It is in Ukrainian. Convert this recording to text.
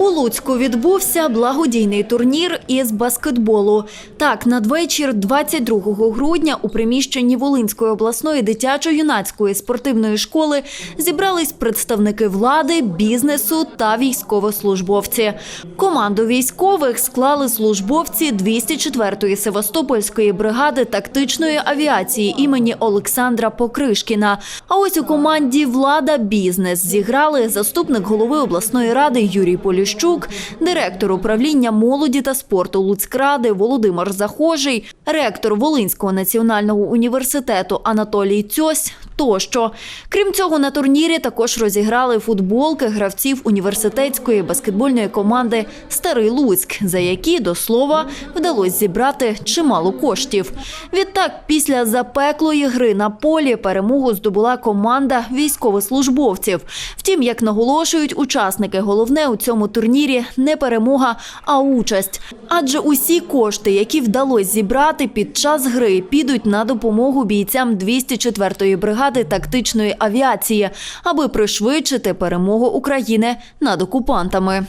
У Луцьку відбувся благодійний турнір із баскетболу. Так, надвечір 22 грудня у приміщенні Волинської обласної дитячо-юнацької спортивної школи зібрались представники влади, бізнесу та військовослужбовці. Команду військових склали службовці 204-ї Севастопольської бригади тактичної авіації імені Олександра Покришкіна. А ось у команді влада бізнес зіграли заступник голови обласної ради Юрій Поліщук, директор управління молоді та спорту Луцькради Володимир Захожий, ректор Волинського національного університету Анатолій Цьось тощо. Крім цього, на турнірі також розіграли футболки гравців університетської баскетбольної команди Старий Луцьк, за які до слова вдалося зібрати чимало коштів. Відтак, після запеклої гри на полі перемогу здобула команда військовослужбовців. Втім, як наголошують учасники, головне у цьому турнірі не перемога, а участь. Адже усі кошти, які вдалося зібрати під час гри, підуть на допомогу бійцям 204-ї бригади тактичної авіації, аби пришвидшити перемогу України над окупантами.